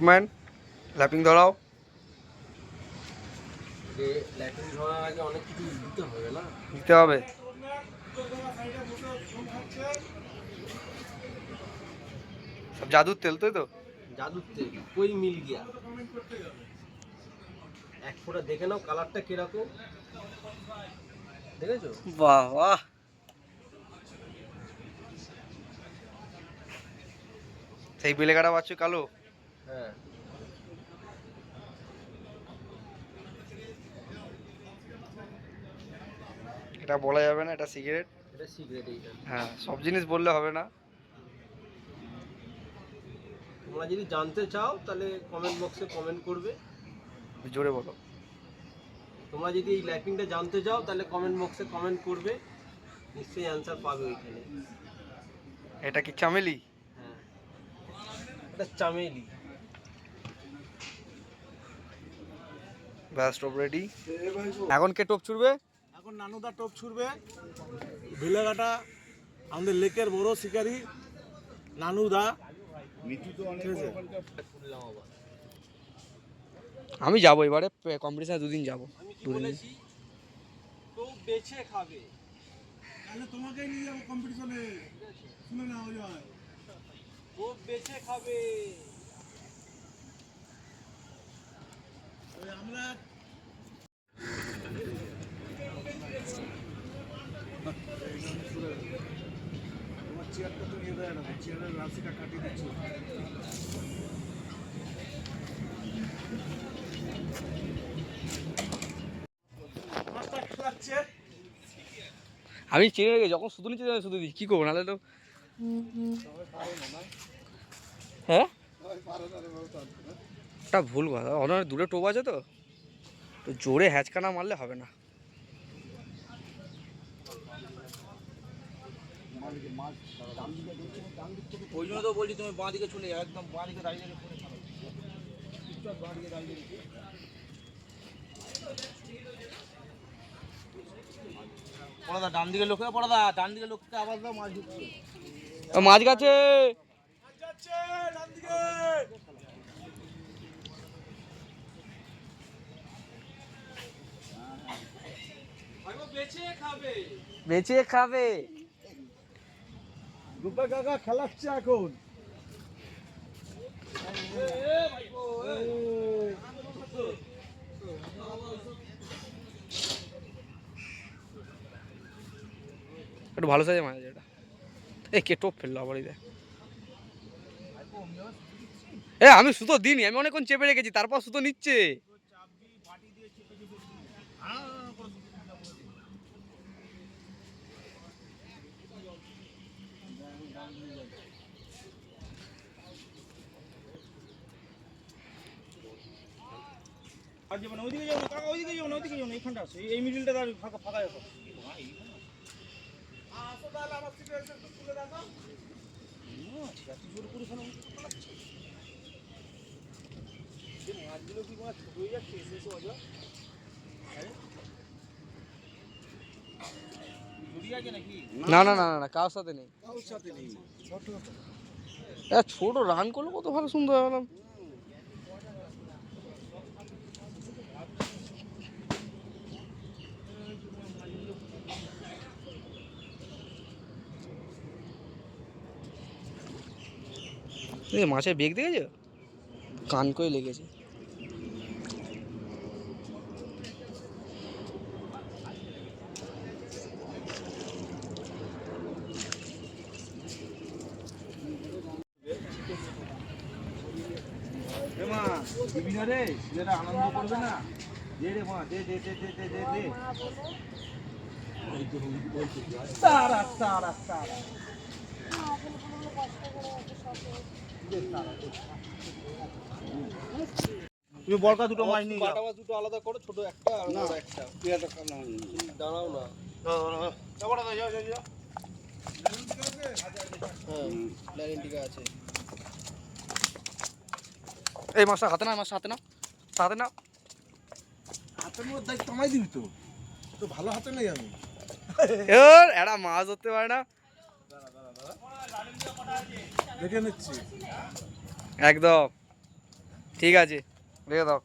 টোপম্যান lapping ধরাও যে ধরার আগে অনেক কিছু দিতে হবে না? দিতে হবে। সব জাদুর তেল তো তো? জাদুর তেল কই মিল গিয়া? এক ফোঁটা দেখে নাও কালারটা কীরকম। দেখেছ? বাহ বাহ সেই বেলে কাটা পাচ্ছ কালো। হ্যাঁ। এটা বলা যাবে না এটা সিগারেট। এটা সিগারেট এইটা। হ্যাঁ সব জিনিস বললে হবে না। তোমরা যদি জানতে চাও তাহলে কমেন্ট বক্সে কমেন্ট করবে। জোরে বলো। তোমরা যদি এই ল্যাপিংটা জানতে চাও তাহলে কমেন্ট বক্সে কমেন্ট করবে। নিশ্চয়ই অ্যান্সার পাবে ওইখানে। এটা কি চামেলি? হ্যাঁ। এটা চামেলি। ব্যাস টোপ রেডি এখন কে টোপ ছুড়বে? এখন নানুদা টোপ ছুড়বে। ভিলেঘাটা আমাদের লেকের বড় শিকারী নানুদা। আমি যাব এবারে কম্পিটিশনে দুদিন যাব। দুদিন। বলেছি বেছে খাবে। তাহলে তোমাকেই নিয়ে যাব কম্পিটিশনে শুনে না ও বেছে খাবে ওই আমরা তোমার চেয়ারটা তো নিয়ে দেয় না চেয়ারের রাশিটা কাটিয়ে দিচ্ছ। আমি চিনে রেখে যখন শুধু নিচে যাবে শুধু দিচ্ছি কী করব? নাহলে তো হ্যাঁ? ওটা ভুল কথা। অনেক দূরে টোপ আছে তো। তো জোরে হ্যাচকানা মারলে হবে না। ওই জন্য তো বলছি তুমি বাঁ দিকে চলে যাও একদম বাঁ দিকে দাঁড়িয়ে দাঁড়িয়ে ফোনে চালাও। চুপচাপ বাঁ দিকে দাঁড়িয়ে পড়াদা ডান দিকে লোকে পড়াদা ডান দিকে লোককে আবার দাও মাছ ঢুকছে মাছ গাছে। ডান দিকে বেছে খাবে বেঁচে খাবে। রূপা কাকা খেলাচ্ছে এখন। একটু ভালো সাইজে মাছ আছে এটা। এই কে টোপ ফেলল আবার দেখ। এ আমি সুতো দিইনি আমি অনেকক্ষণ চেপে রেখেছি তারপর সুতো নিচ্ছে। আর যাবেন ওইদিকে যাবেন কাকা ওইদিকে যাবেন ওইদিকে যাবেন এইখানটা আছে, এই মিডিলটা দাঁড়িয়ে ফাঁকা ফাঁকা আসো করে মাছগুলো কি মাছ ছোট হয়ে যাচ্ছে? এসে অজয় না না না না না, কারোর সাথে নেই। নেই ছোট রান করলে কত ভালো সুন্দর হলাম মাছের বেগ দেখেছ? কান করে লেগেছে এ মা দিবি না রে ছেলেরা আনন্দ করবে না দে রে মা দে দে দে দে দে দে দে তারা তারা তারা তুমি বড়কা দুটো মাছ নিয়ে বাটা মাছ দুটো আলাদা করো ছোট একটা আর বড় একটা। দাঁড়াও না। যাও যাও হ্যাঁ গ্যারেন্টি আছে। এই মাছটা হাতে না মাছটা হাতে না হাতে না হাতের মধ্যে দাই আমায় দিবি তো। তো ভালো হাতে নেই আমি। এর এরা মাছ ধরতে পারে না। দেখে নিচ্ছি। একদম। ঠিক আছে। দেখে দাও।